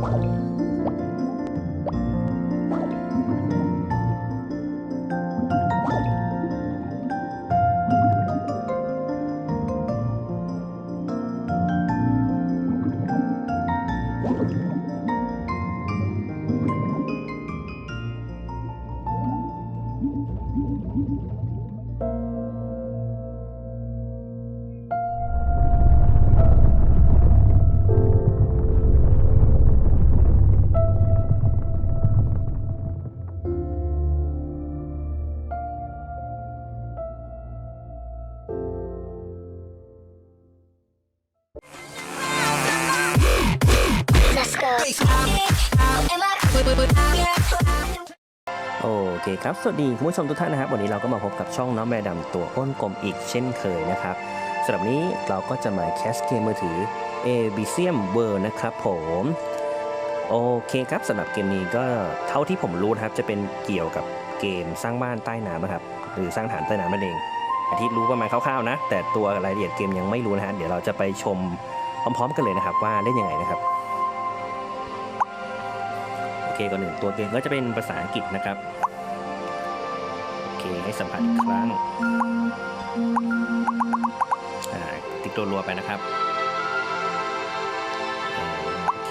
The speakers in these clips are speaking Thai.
何? โอเคครับ สวัสดีคุณผู้ชมทุกท่านนะครับ วันนี้เราก็มาพบกับช่องน้องแมวดำตัวอ้นกลมอีกเช่นเคยนะครับสำหรับนี้เราก็จะมาแคสเกมมือถือ a b i s i u m World นะครับผมโอเคครับสำหรับเกมนี้ก็เท่าที่ผมรู้นะครับจะเป็นเกี่ยวกับเกมสร้างบ้านใต้น้ำนะครับ หรือสร้างฐานใต้น้ำนั่นเองอาทิตย์รู้ประมาณคร่าวๆนะ แต่ตัวรายละเอียดเกมยังไม่รู้นะฮะเดี๋ยวเราจะไปชมพร้อม ๆ กันเลยนะครับว่าเล่นยังไงนะครับ คก่อนหนึ่งตัวเกมก็จะเป็นภาษาอังกฤษนะครับ โอเค ให้สัมผัสอีกครั้งอ่าติ๊กตัวรัวไปนะครับโอเค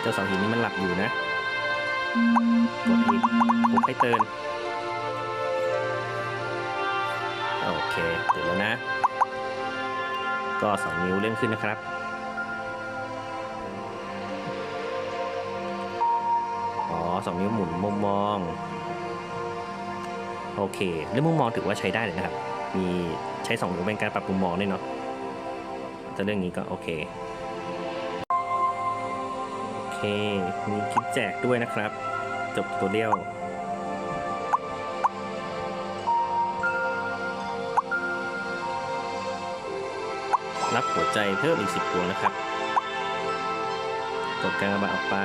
เจ้าสองหินนี้มันหลับอยู่นะกดอีกปลุกให้เตือนโอเคตื่นแล้วนะ ก็สองนิ้วเล่นขึ้นนะครับ อ๋อสองนิ้วหมุนมุมมอง โอเคเรื่องมุมมองถือว่าใช้ได้เลยนะครับ มีใช้สองนิ้วเป็นการปรับมุมมองได้เนาะแต่เรื่องนี้ก็โอเคโอเคมีคลิปแจกด้วยนะครับ จบตัวเดียวรับหัวใจเพิ่มอีก 10 ดวงนะครับกดการะบาดออกไป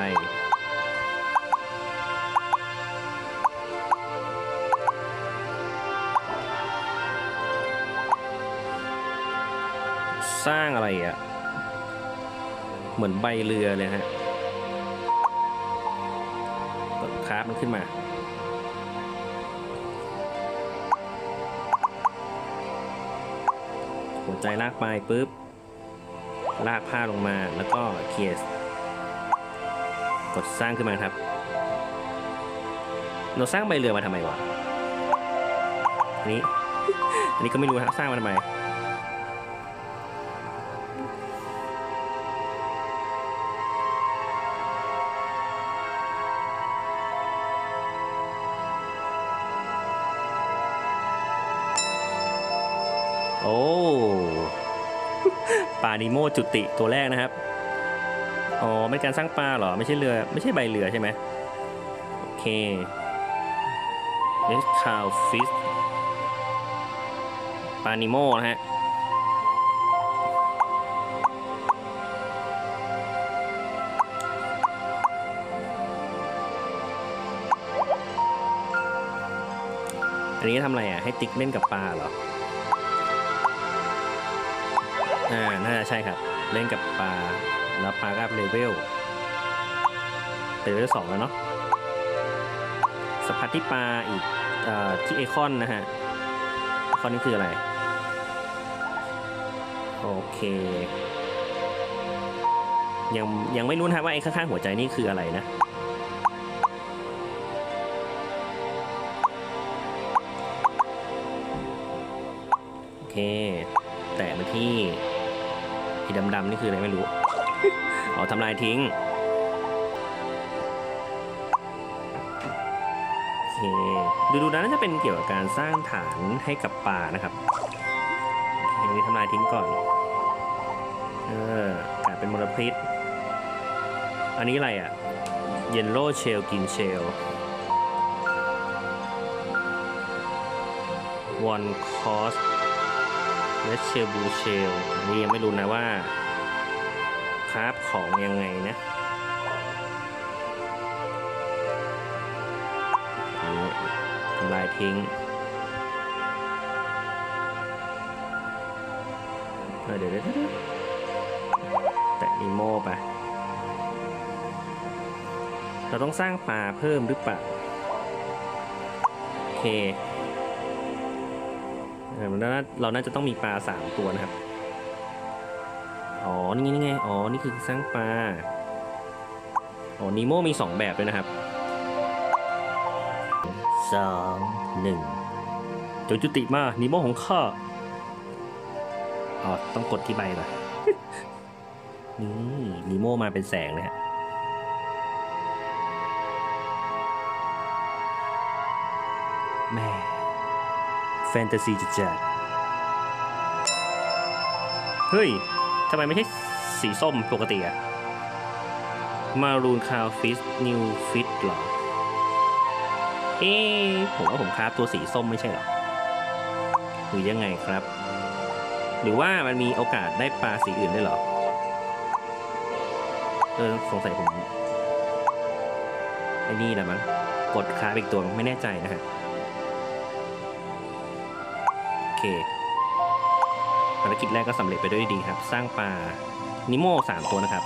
สร้างอะไรอะ่ะ เหมือนใบเรือเลยฮะกดคราฟมันขึ้นมาหัวใจลากไปปุ๊บ ลากผ้าลงมาแล้วก็เคลียร์กดสร้างขึ้นมาครับ เราสร้างใบเรือมาทำไมวะนนี้ อันนี้ก็ไม่รู้ฮะสร้างมาทำไม โอ้ปลานิโมจุติตัวแรกนะครับ อ๋อเป็นการสร้างปลาเหรอ ไม่ใช่เรือ ไม่ใช่ใบเรือใช่ไหมโอเค Let's cow fish ปลานิโมนะฮะ อันนี้ทำอะไรอะ ให้ติ๊กเล่นกับปลาเหรอ อ่าน่าจะใช่ครับ เล่นกับปลาแล้วปลาก็เลเวลเป็นเลเวลสองแล้วเนาะสัมผัสที่ปลาอีกอที่ไอคอนนะฮะไอคอนนี่คืออะไร โอเค ยังยังไม่รู้นะว่าไอ้ข้างๆหัวใจนี่คืออะไรนะโอเค แตะมาที่ ดำๆนี่คืออะไรไม่รู้ อ๋อทำลายทิ้งโอเคดูดูๆนะน่าจะเป็นเกี่ยวกับการสร้างฐานให้กับป่านะครับอันนี้ทำลายทิ้งก่อน เออกลายเป็นมลพิษ อันนี้อะไรอะเยนโลเชลกินเชลวันคอส เลเชลบูเชลอันนี้ยังไม่รู้นะว่าคราฟของยังไงนะนี่ทำลายทิ้งเดี๋ยวเดี๋ยวแตะนิโมไป เราต้องสร้างปลาเพิ่มหรือเปล่า โอเค เราน่าเราน่าจะต้องมีปลาสามตัวนะครับ อ๋อ นี่ไงนี่ไง อ๋อ นี่คือสร้างปลา อ๋อนีโมมีสองแบบเลยนะครับสองหนึ่งจงจุติมานีโมของข้า อ๋อ ต้องกดที่ใบเหรอนี่นีโมมาเป็นแสงนะฮะ แฟนตาซีจัดๆเฮ้ย ทำไมไม่ใช่สีส้มปกติอะมารูนคาวฟิสนิวฟิตหรอ เอ๊ผมว่าผมคราฟตัวสีส้มไม่ใช่เหรอ หรือยังไงครับ หรือว่ามันมีโอกาสได้ปลาสีอื่นได้เหรอ เออ สงสัยผมไอ้นี่แหละมั้ง กดคราฟอีกตัวไม่แน่ใจนะฮะ เคภารกิจแรกก็สำเร็จไปด้วยดีครับ สร้างปลานิโมสามตัวนะครับ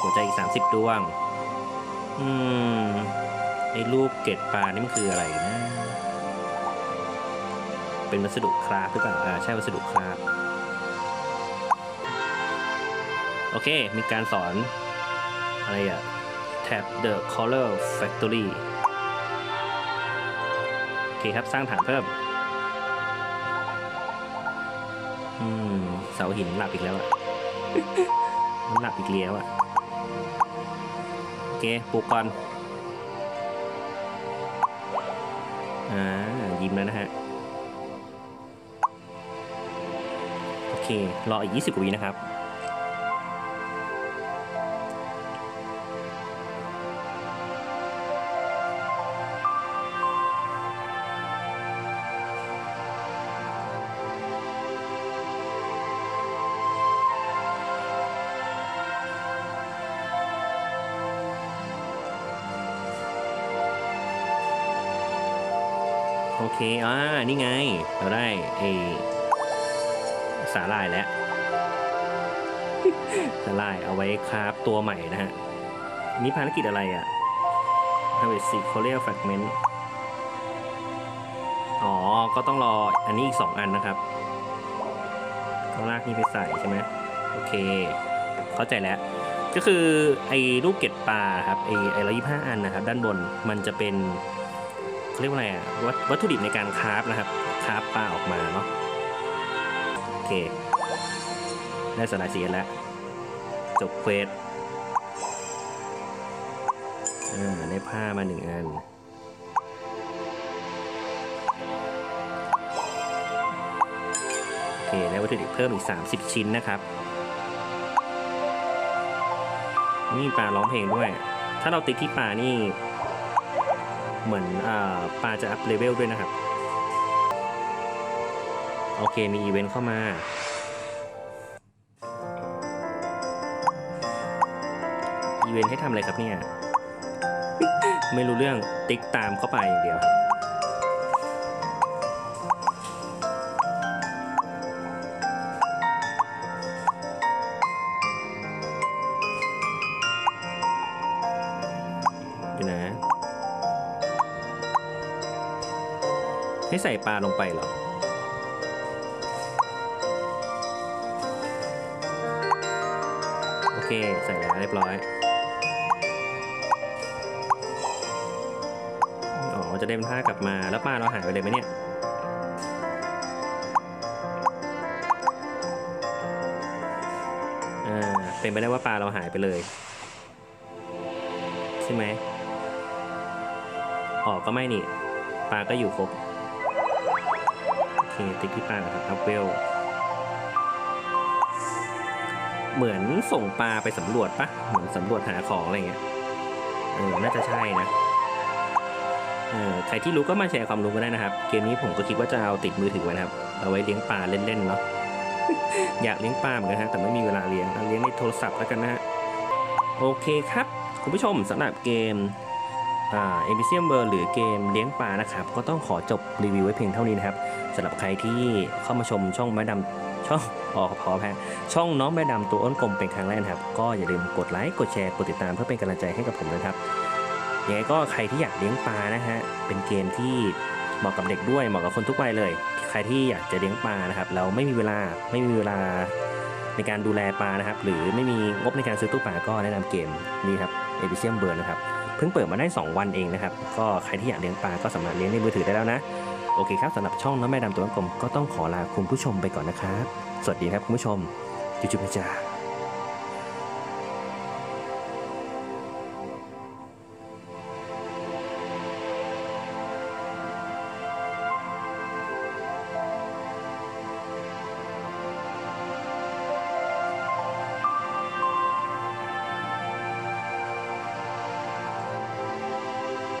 หัวใจอีก30ดวง อืมไอ้รูปเกล็ดปลานี่มันคืออะไรนะ เป็นวัสดุคราฟหรือเปล่าอ่าใช่วัสดุคราฟโอเค มีการสอน อะไรอะ tab the color factory โอเคครับ สร้างฐานเพิ่มาหินหลับอีกแล้วอะมันหลับอีกแล้วอะโอเคปลุกก่อนอ่ายิ้มแล้วนะฮะ โอเค รออีก 20กวินะครับ เคอ่านี่ไง เราได้ไอสาลายแล้วสาลายเอาไว้คราฟตัวใหม่นะฮะนี่ภารกิจอะไรอะ่ะ Harvest Seed Coral Fragment อ๋อ ก็ต้องรออันนี้อีก 2 อันนะครับต้องลากนี่ไปใส่ใช่ไหมโอเค เข้าใจแล้ว ก็คือไอ้ลูกเกดปลาครับไอ้ไอ้ร้อยยี่ห้าอันนะครับ ด้านบนมันจะเป็น เรียกว่าอะไรอะวัตวัตถุดิบในการคราฟนะครับคราฟปลาออกมาเนาะโอเค ได้สลายสีแล้ว จบเควสอ่าได้ผ้ามาหนึ่งอันโอเคได้วัตถุดิบเพิ่มอีก 30 ชิ้นนะครับ นี่ปลาร้องเพลงด้วย ถ้าเราติดที่ปลานี่ เหมือนอปลาจะอัพเลเวลด้วยนะครับ โอเคมีอีเวนต์เข้ามา อีเวนต์ให้ทำอะไรครับเนี่ย ไม่รู้เรื่องติ๊กตามเข้าไปอย่างเดียวครับเดี๋ยวนะ ให้ใส่ปลาลงไปเหรอ โอเค ใส่แล้วเรียบร้อย อ๋อ จะได้เป็นผ้ากลับมา แล้วปลาเราหายไปเลยไหมเนี่ยอ่าเป็นไปได้ว่าปลาเราหายไปเลย ใช่ไหมอ๋อก็ไม่นี่ ปลาก็อยู่ครบ เคติกที่ปลาครับอัพเวลเหมือนส่งปลาไปสำรวจปะเหมือนสำรวจหาของอะไรเงี้ยเออน่าจะใช่นะเออใครที่รู้ก็มาแชร์ความรู้กันได้นะครับ เกมนี้ผมก็คิดว่าจะเอาติดมือถือไว้นะครับ เอาไว้เลี้ยงปลาเล่นๆเนาะอยากเลี้ยงปลาเหมือนกันฮะแต่ไม่มีเวลาเลี้ยงเลี้ยงในโทรศัพท์แล้วกันนะฮะโอเคครับ คุณผู้ชมสำหรับเกม เอมิเซียมเบอร์หรือเกมเลี้ยงปลานะครับ ก็ต้องขอจบรีวิวไว้เพียงเท่านี้นะครับสำหรับใครที่เข้ามาชมช่องแม่ดำช่องออพอแพ้ช่องน้องแม่ดำตัวอ้นกลมเป็นครั้งแรกนะครับ ก็อย่าลืมกดไลค์กดแชร์กดติดตามเพื่อเป็นกำลังใจให้กับผมนะครับยังไงก็ใครที่อยากเลี้ยงปลานะฮะเป็นเกมที่เหมาะกับเด็กด้วยเหมาะกับคนทุกวัยเลย ใครที่อยากจะเลี้ยงปลานะครับแล้วไม่มีเวลาไม่มีเวลาในการดูแลปลานะครับ หรือไม่มีงบในการซื้อตู้ปลาก็แนะนำเกมนี้ครับเอ i ิเซียมเบิร์นะครับ พิ่งเปิดมาได้ 2 วันเองนะครับ ก็ใครที่อยากเลี้ยงปลาก็สามารถเลี้ยงในมือถือได้แล้วนะ โอเคครับสำหรับช่องน้องแม่ดำตัวกลมก็ต้องขอลาคุณผู้ชมไปก่อนนะครับ สวัสดีครับคุณผู้ชมจุ๊บๆนะจ้า